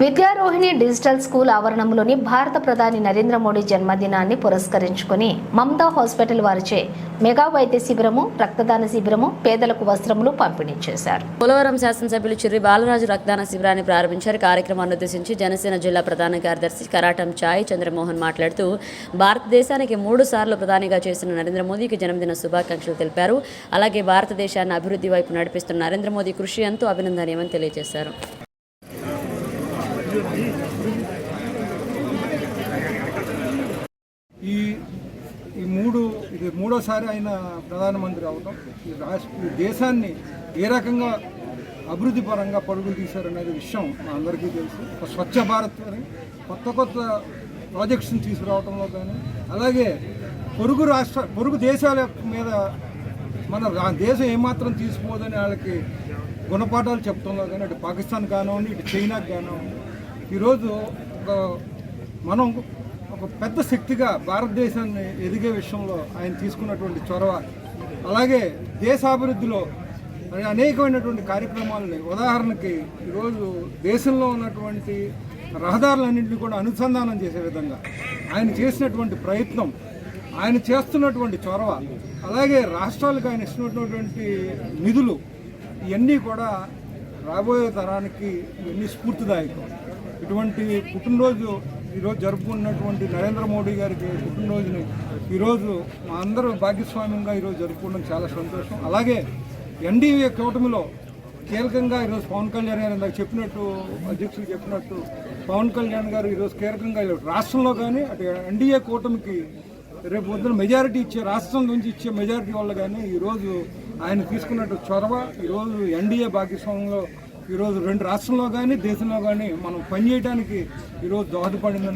Vidyarohini digital school ఆవరణంలోని భారత ప్రధాని నరేంద్ర మోడీ జన్మదినాన్ని పురస్కరించుకుని మమతా హాస్పిటల్ వారిచే మెగా వైద్య శిబిరము రక్తదాన శిబిరము పేదలకు వస్త్రములు పంపిణీ చేశారు. పోలవరం శాసనసభ్యులు చిర్రి బాలరాజు రక్తదాన శిబిరాన్ని ప్రారంభించారు. కార్యక్రమాన్ని ఉద్దేశించి జనసేన జిల్లా ప్రధాన కార్యదర్శి కరాటం చాయ్ చంద్రమోహన్ మాట్లాడుతూ భారతదేశానికి మూడు సార్లు ప్రధానిగా చేసిన నరేంద్ర మోదీకి జన్మదిన శుభాకాంక్షలు తెలిపారు. అలాగే భారతదేశాన్ని అభివృద్ధి వైపు నడిపిస్తున్న నరేంద్ర మోదీ కృషి ఎంతో అభినందనీయమని తెలియజేశారు. ఈ ఈ మూడు ఇది మూడోసారి ఆయన ప్రధానమంత్రి అవటం ఈ రాష్ట్ర ఈ దేశాన్ని ఏ రకంగా అభివృద్ధి పరంగా పరుగులు తీశారనేది విషయం మా అందరికీ తెలుసు. స్వచ్ఛ భారత్ అని కొత్త కొత్త ప్రాజెక్ట్స్ని తీసుకురావడంలో కానీ అలాగే పొరుగు రాష్ట్ర పొరుగు దేశాల మీద మన రా- దేశం ఏమాత్రం తీసుకోదని వాళ్ళకి గుణపాఠాలు చెప్తున్నారు కానీ ఇటు పాకిస్తాన్ కానివ్వండి ఇటు చైనాకి కానివ్వండి ఈరోజు ఒక మనం ఒక పెద్ద శక్తిగా భారతదేశాన్ని ఎదిగే విషయంలో ఆయన తీసుకున్నటువంటి చొరవ. అలాగే దేశాభివృద్ధిలో అనేకమైనటువంటి కార్యక్రమాలని ఉదాహరణకి ఈరోజు దేశంలో ఉన్నటువంటి రహదారులన్నింటినీ కూడా అనుసంధానం చేసే విధంగా ఆయన చేసినటువంటి ప్రయత్నం ఆయన చేస్తున్నటువంటి చొరవ అలాగే రాష్ట్రాలకు ఆయన ఇస్తున్నటువంటి నిధులు ఇవన్నీ కూడా రాబోయే తరానికి ఇవన్నీ స్ఫూర్తిదాయకం. ఇటువంటి పుట్టినరోజు ఈరోజు జరుపుకున్నటువంటి నరేంద్ర మోడీ గారికి పుట్టినరోజుని ఈరోజు మా అందరూ భాగ్యస్వామ్యంగా ఈరోజు జరుపుకోవడం చాలా సంతోషం. అలాగే ఎన్డీఏ కూటమిలో కీలకంగా ఈరోజు పవన్ కళ్యాణ్ గారు ఇందాక చెప్పినట్టు అధ్యక్షులు చెప్పినట్టు పవన్ కళ్యాణ్ గారు ఈరోజు కీలకంగా రాష్ట్రంలో కానీ అటు ఎన్డీఏ కూటమికి రేపు పొద్దున మెజారిటీ ఇచ్చే రాష్ట్రం నుంచి ఇచ్చే మెజారిటీ వల్ల కానీ ఈరోజు ఆయన తీసుకున్నట్టు చొరవ ఈరోజు ఎన్డీఏ భాగస్వామ్యంలో ఈరోజు రెండు రాష్ట్రంలో కానీ దేశంలో కానీ మనం పనిచేయడానికి ఈరోజు దోహదపడిందని